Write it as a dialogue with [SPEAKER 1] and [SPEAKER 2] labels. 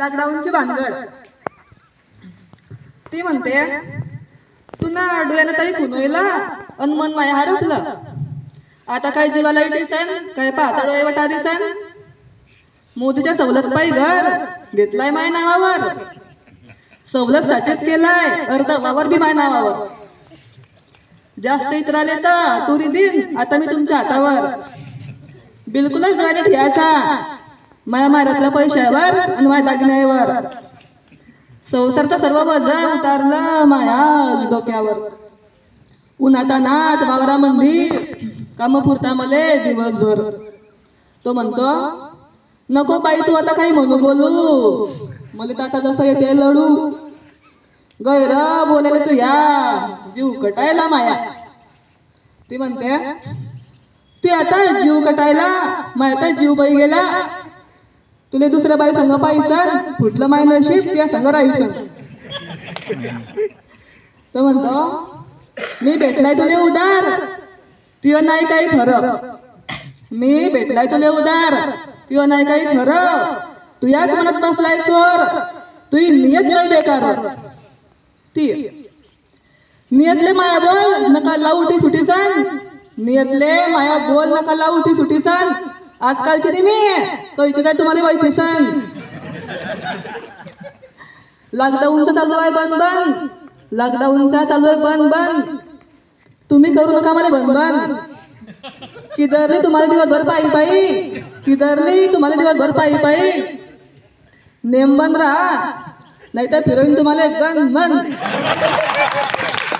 [SPEAKER 1] लॉकडाऊनची भानगड. ती म्हणते तुला डोळ्यानं ताई खुनवला अन मन माया हरवलं आता काय जीवाला दिसन काय पाहता डोळे वटा दिसन. मोदीच्या सवलत पायी घर घेतलाय माय नावावर. सवलत साठीच केलाय अर्ध वावर बी माय नावावर. जास्त इतराले तर तुरी दिन आता मी तुमच्या हातावर. बिलकुलच डोळ्याने ठेवायचा. माया माऱ्यातल्या पैशावर आणि माझ्या दागिन्यावर. संसारचा सर्व वजा उतारला माया डोक्यावर. उन्हाता नाथ वावरा मंदिर काम पुरता मले दिवसभर. तो म्हणतो नको बाई तू आता काही म्हणू बोलू. मला तर आता जसं येते लढू. गैर बोलायला तू या जीव कटायला माया. ती म्हणते तू आता जीव कटायला माया जीव बाई गेला तुले दुसऱ्या बाई संग पाहिसन फुटलं माय नशीब त्या संग राहायचं तो म्हणतो मी भेटलाय तुले उदार तुझं नाही काही खरं. मी भेटलाय तुले उदार तुझं नाही काही खरं. तुयाच म्हणत बसलाय चोर तुझी नियत लय बेकार. ती नियतले माया बोल नका लावटी सुटी सन नियतले माया बोल नका लावटी सुटी सन आजकालची ते मी कळची काय तुम्हाला माहिती सांग लॉकडाऊनचा चालू आहे बंद बंद. लॉकडाऊनचा चालू आहे बंद बंद. तुम्ही करू नका मला बंद बंद. किधरली तुम्हाला दिवसभर पायी पायी? किधरली तुम्हाला दिवसभर पायी पायी? नेम बंद राहा. नाहीतर फिरवीन तुम्हाला एक गण बंद.